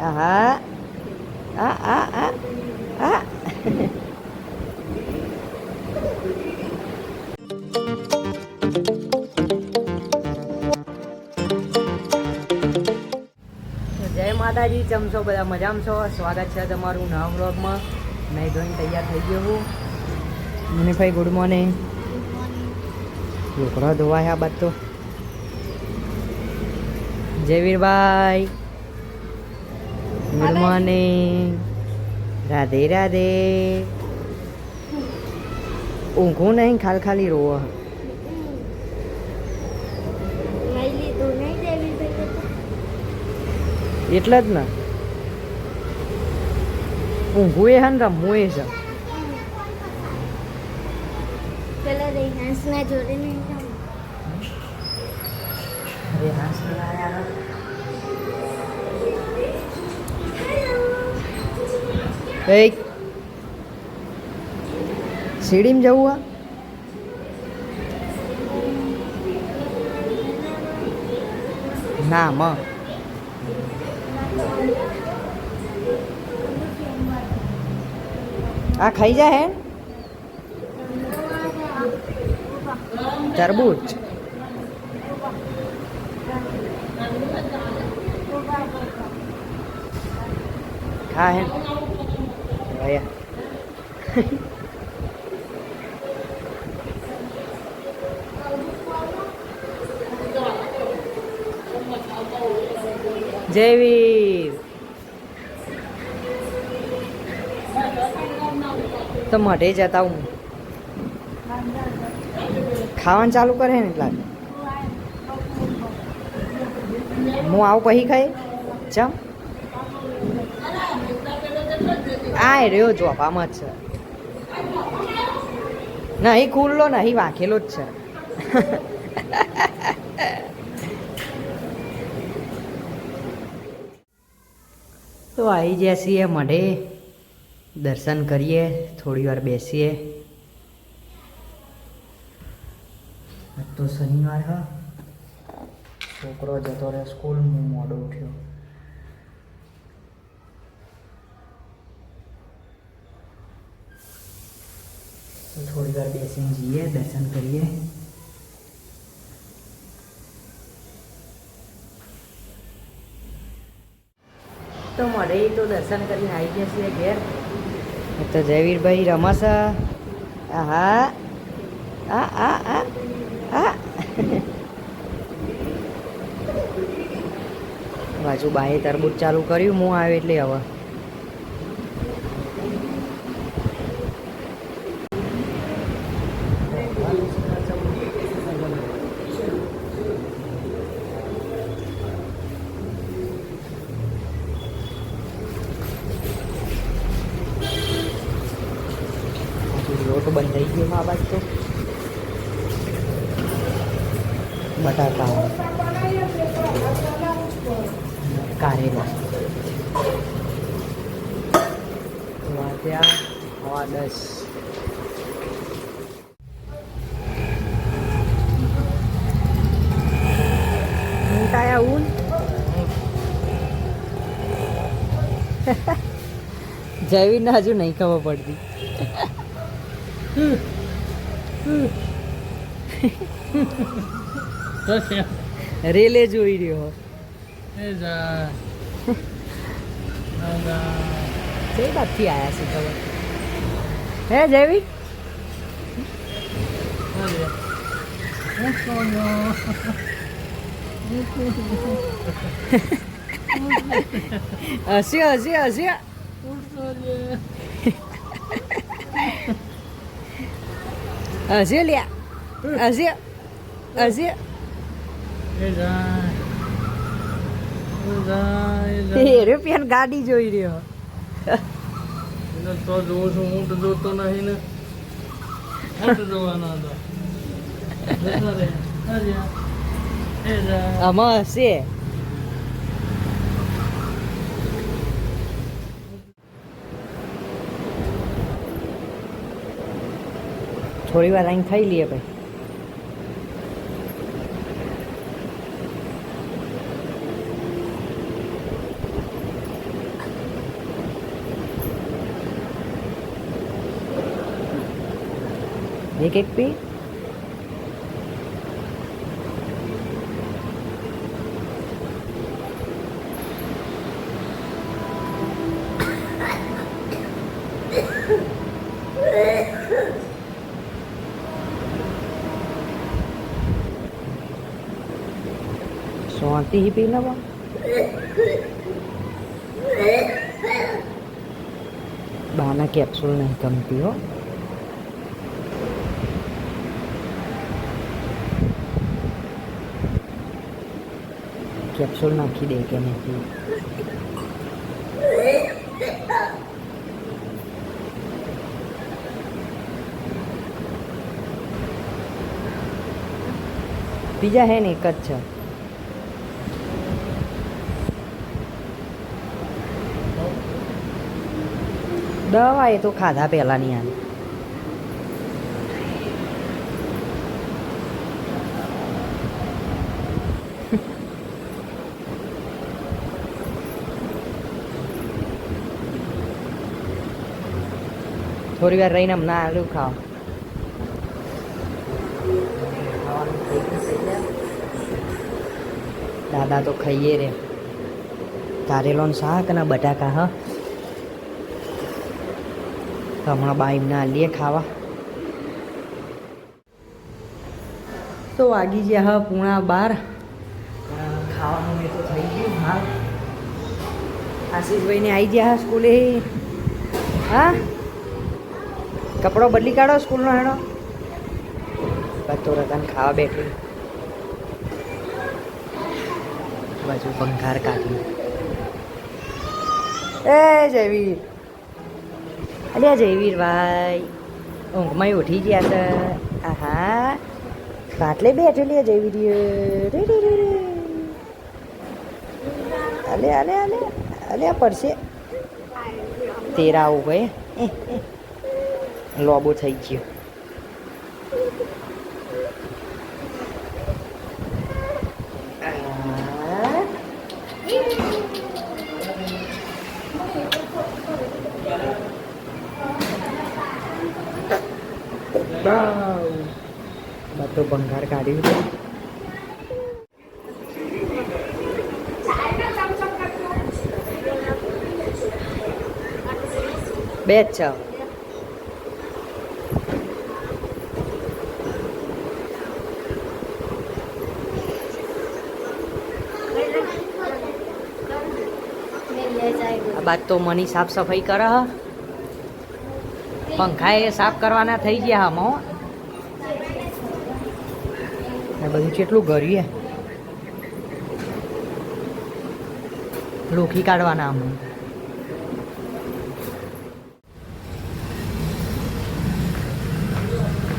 આહા આ આ આ આ જય માતાજી ચમ છો બધા? મજામાં છો? સ્વાગત છે તમારું નવા બ્લોગમાં નહીં ધોઈને તૈયાર થઈ ગયો હું. Manibhai good morning. છોકરો ધોવાય આ બાદ તો. Jayvirbhai. Good morning Radhe Radhe. ઊંઘું નહીં ખાલી ખાલી રોવો. એટલે જ ને. ઊંઘું એ હે ને રમવું એ છે એ સીડીમાં જવું આ? ના મ. આ ખાઈ જાય હે? તરબૂચ. ખા હે? ભયા તો મઢે જતા હું. ખાવાનું ચાલુ કરે ને એટલા. હું આવું પછી ખાઈ? આ રહ્યો જોપામાં જ છે. નહીં ખુલ્લો, નહીં વાંખેલો જ છે. તો આવી જઈએ મઢે દર્શન કરીએ, થોડી વાર બેસીએ. તો શનિવાર, હ. છોકરો જતો રહે સ્કૂલ હું મોડો ઉઠ્યો. થોડી વાર બેસીને જઈએ દર્શન કરીએ તો મળે તો દર્શન કરીને આવી ગયા છીએ ઘેર તો જયવીરભાઈ રમાસા આહા આ આ આ આ બાજુ બાએ તરબૂચ ચાલુ કર્યું હું આવે એટલે હવે લોટ બંધ થઈ ગયો મા બાદ તો બટાકા કારેલા વાગ્યા હવા દસ ઊંટાયા ઊન જયવીરને હજુ નહીં ખબર પડતી રેલે જોઈ રહ્યો કઈ બાજથી આયા છે ખબર હે જયવી હસ્યો હસ્યો હસ્યો હસ્યો લ્યા હસ્યો હસ્યો એ રૂપિયાની ગાડી જોઈ રહ્યો તો જોઉં છું ઊંટ જોતો નહીં ને ઊંટ જોવાનો હતો. આમાં હશે થોડી વાર અહીં ખાઈ લઈએ ભાઈ. એક એક પી. ही पी लो બાના કેપ્સ્યુલ નહીં ગમતી હો કેપ્સ્યુલ નાખી દે કે નથી બીજા હે ને એક જ છે દવા એ તો ખાધા પહેલાંની આની થોડી વાર રહીને હમણાં આલુ ખાઓ. દાદા તો ખાઈએ રે. કારેલો ને શાક અને બટાકા, હા? તો હમણાં બાઈ ના લઈએ ખાવા. તો વાગી ગયા હા પૂણા બાર. ખાવાનું મેં તો થઈ ગયું હા આશીષભાઈને આવી ગયા સ્કૂલે. હા? કપડો બદલી કાઢો સ્કૂલનો હેડો. બતો રતન ખાવા બેઠી. બાજુ પંખાર કાઢી. એ જયવીર. અલ્યા જયવીર ભાઈ ઊંઘમાં ઉઠી ગયા છે. આહા. બાટલે બેઠો લે જયવીર રે રે રે રે. અલે અલે અલે. અલે પડશે. તેરા આવું ભાઈ લોબો થઈ ગયો. બધો ભંગાર કાઢ્યું બે છે બાદ તો મની સાફ સફાઈ કરા પંખા એ સાફ કરવાના થઈ ગયા હમ બધું કેટલું ગરીએ લોખી કાઢવાના આમ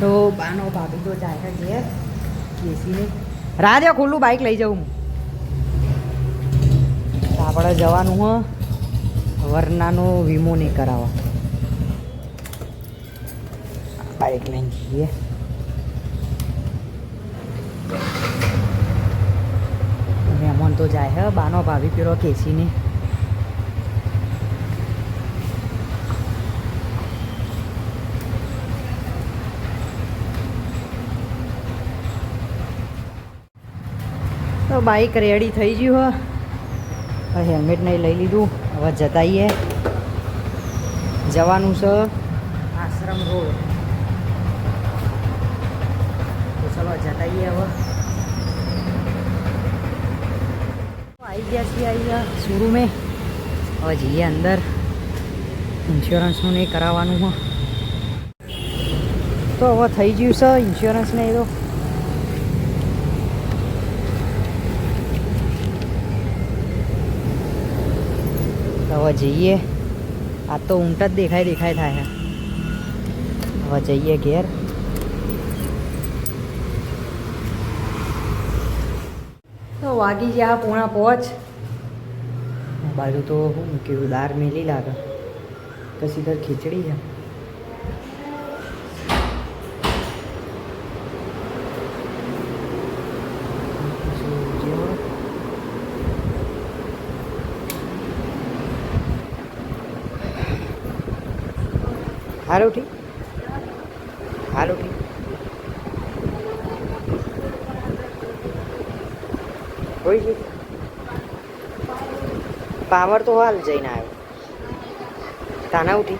તો બાનો ભાભી તો જાય છે બેસીને. રાજ ખુલ્લું બાઇક લઈ જાઉં હું. આપણે જવાનું હ, વરનાનો વીમો નહીં કરાવવા. બાઇક લઈને જઈએ તો જાય હે બાનો ભાભી પેલો કેસીની તો બાઈક રેડી થઈ ગયું હવે હેલ્મેટ નહીં લઈ લીધું, હવે જતાઈએ. જવાનું છે આશ્રમ રોડ તો આવી. ગયા છીએ આવી ગયા શોરૂમે. હવે જઈએ અંદર. ઇન્સ્યોરન્સનું નહીં કરાવવાનું હા. તો હવે થઈ ગયું છે ઇન્સ્યોરન્સ ને એ તો. હવે જઈએ. આ તો ઊંટ જ દેખાય દેખાય થાય હવે જઈએ ઘેર. વાગી ગયા, પૂણા પહોંચ બાજુ તો શું કેવું દાર મેલી લાગે. પછી તો ખીચડી છે. હાલો ઠીક. હાલો ઉઠી કોઈ ગઈ પાવર તો હાલ જઈને આવ્યો. તાના ઉઠી.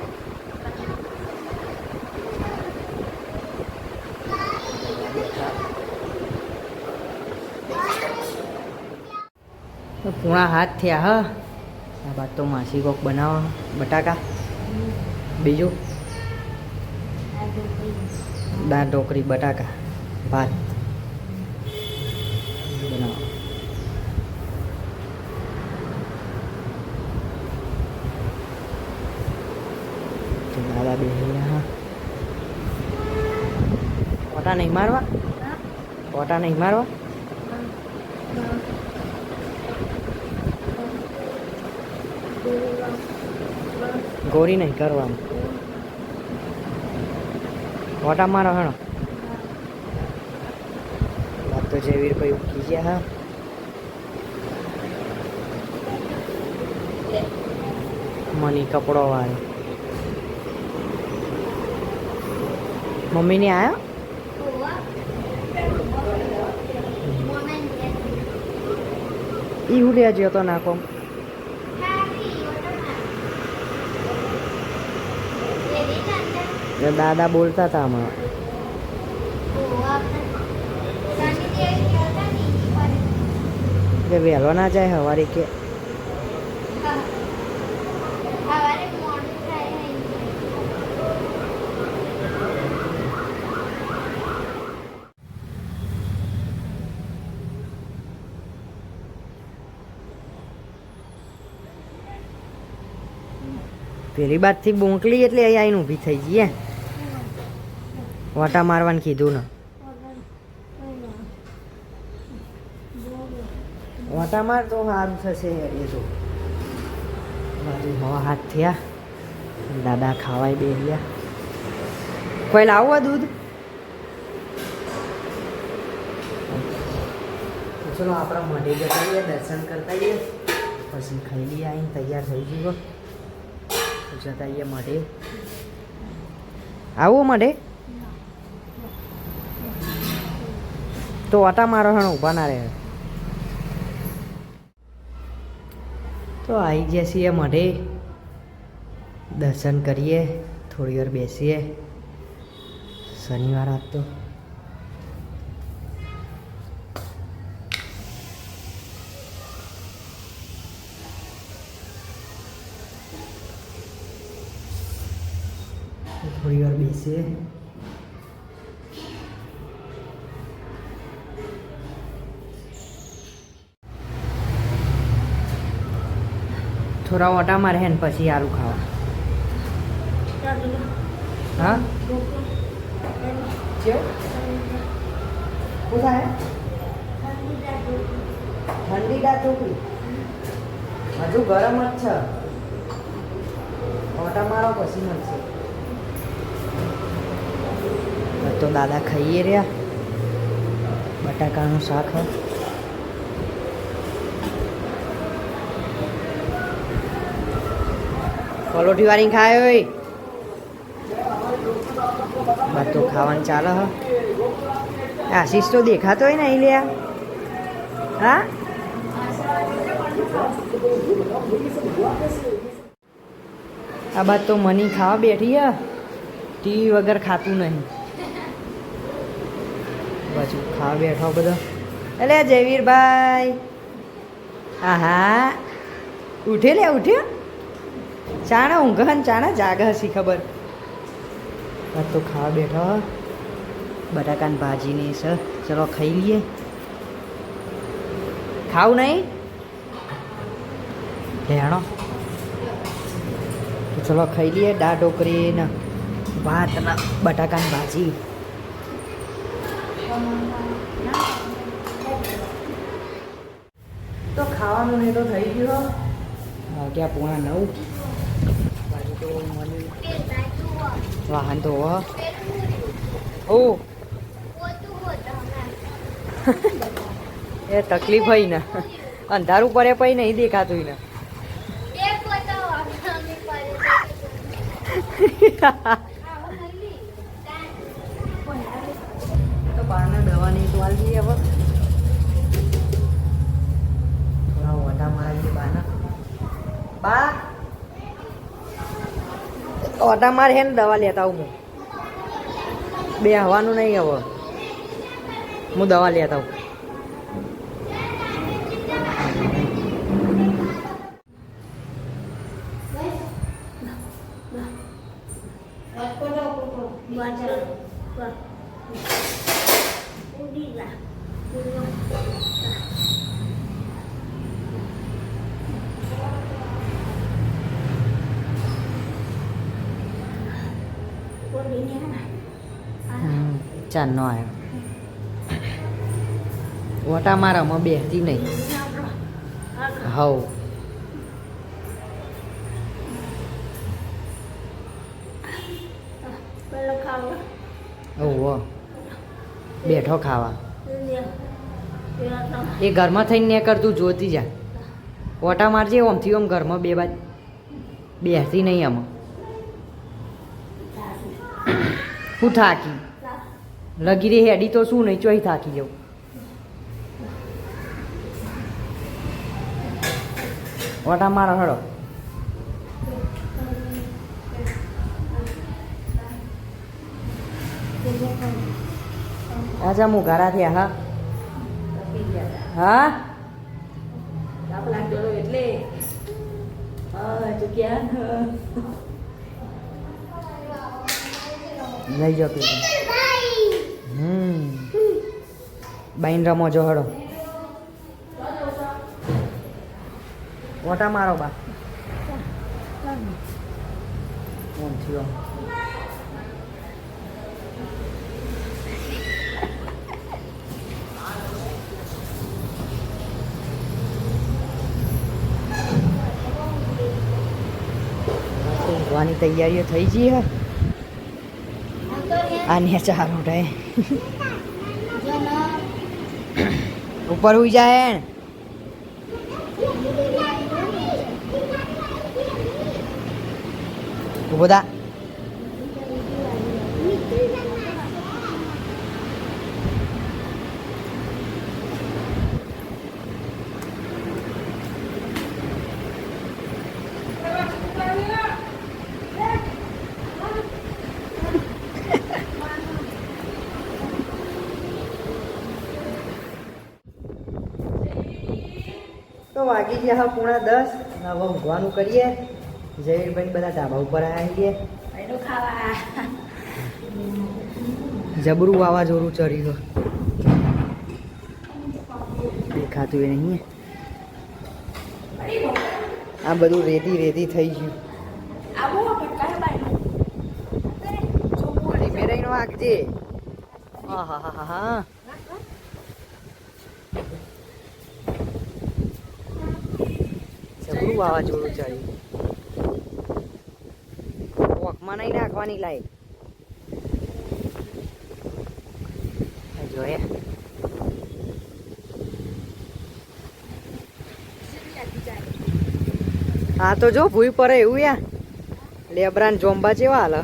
પૂણા હાથ થયા, હા. આ બાદ તો માસી કોક બનાવો બટાકા. બીજું? દાળ ઢોકળી, બટાકા, ભાત બનાવો તો દાદા બે હા ઓટા નહીં મારવા? ઓટા નહીં મારવા? ગોરી નહીં કરવાનું. ઓટા મારો હેણો. વાત તો જેવીર ભાઈ ઉકી ગયા, હા. મની કપડો વાળો. મમ્મીને આવ્યો ઈ ઉડ્યા જ્યો તો નાખો દાદા બોલતા હતા હમણાં કે વહેલો ના જાય હવારી કે પેલી બાજથી બોંકલી એટલે અહીં આવીને ઊભી થઈ હે વાટા મારવાનું કીધું ને. વાટા માર તો સારું થશે, એ તો. બાજુ હવા હાથ થયા. દાદા ખાવાય બે રહ્યા. કોઈ લાવવા દૂધ? ચલો આપણા મઢે જતા દર્શન કરતા જઈએ પછી ખાઈ લઈએ, આવીને તૈયાર થઈ જઈએ. તો જતા રહીએ મઢે આવો મઢે તો આટા મારો હણ ઊભા ના રહે. તો આવી ગયા છીએ મઢે દર્શન કરીએ, થોડી વાર બેસીએ. શનિવાર આજ થોડી વાર થોડા ઓટા મારે ને પછી આલુ ખાવા. હા? ઠંડી દાળ ઢોકળી હજુ ગરમ જ છે. ઓટા મારો પછી મળશે. તો દાદા ખાઈએ રહ્યા. બટાકાનું શાક પલોઠી વાળી ખાય હોય. તો ખાવાનું ચાલે હ. આશીષ તો દેખાતો હોય ને અહીં લ્યા. હા? આ બાદ તો મની ખાવા બેઠી હ. ટીવી વગર ખાતું નહીં. બાજુ ખાવા બેઠો બધો. એટલે જયવીરભાઈ. હા ઉઠે લે ઉઠ્યો ચાણા ઊંઘ ને ચાણા જાગ હસી ખબર. આ તો ખાવા બેઠો બટાકાની ભાજીની સર ચલો ખાઈ લઈએ. ખાવું નહીં? તો ચલો ખાઈ લઈએ દાળ ઢોકળી ને ભાત બટાકાની ભાજી. તો ખાવાનું નહીં તો થઈ ગયું વાગ્યા પૂણા નવ? બાજુ તો મળી વાહન તો ઓ. એ તકલીફ હોય ને. અંધારું પડે પછી નહીં દેખાતું ને બહારના દવાની તો હાલ જઈએ હવે. છે બાના. બા. ઓટા માર હે ને દવા લેતા આવું હું. બે હવાનું નહીં હવે. હું દવા લેતા આવું. હમ, ચાંદનો આવ્યો. ઓટા મારામાં બેસતી નહીં. હવ. ઓહો. બેઠો ખાવા. એ ઘરમાં થઈને ને કરતું જોતી જા. ઓટા મારજે ઓમથી ઓમ ઘરમાં બે બાજ બેસતી નહીં આમાં. હું થાકી. લગી રે હેડી તો શું, નહીં ચોઈ થાકી જવું. ઓટા મારો હળો આજા હું ઘરા થયા, હા? હા? એટલે. લઈ જાઓ પેલું હમ બાઈન રમો જો હળો ઓટા મારો બા ઓમ થયો ઊંઘવાની તૈયારીઓ થઈ ગઈ હે આને ચાલુ રહે ઉપર હુઈ જાય હેણ વાગી ગયા હા પૂણા દસ. અને હવે ઊંઘવાનું કરીએ. જયવીરભાઈ બધા ધાબા ઉપર આવી છીએ જબરું વાવાઝોડું ચડી ગયું. દેખાતું એ નહીં. આ બધું રેતી રેતી થઈ ગયું. આવો પટકાય બાઈ હા હા હા હા હા. જબરું વાવાઝોડું ચડ્યું વોકમાં નહીં નાખવાની લાઈટ. જોઈએ હા. તો જો ભૂઈ પડે એવું યા. લેબરાન જોંબા જેવા હાલ